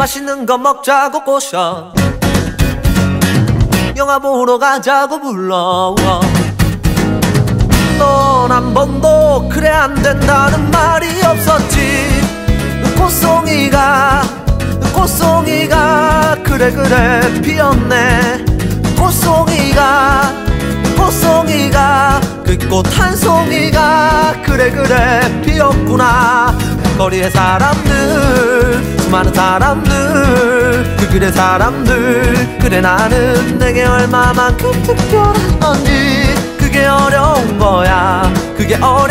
맛있는 거 먹자고 꼬셔. 영화 보러 가자고 불러 넌 한 번도 그래 안 된다는 말이 없었지. 꽃송이가 꽃송이가 그래 그래 피었네. 꽃송이가 꽃송이가 그 꽃 한 송이가 그래 그래 피었구나. 거리의 사람들 수많은 사람들 그 길의 사람들. 그래 나는 내게 얼마만큼 특별한 건지. 그게 어려운 거야. 그게 어려운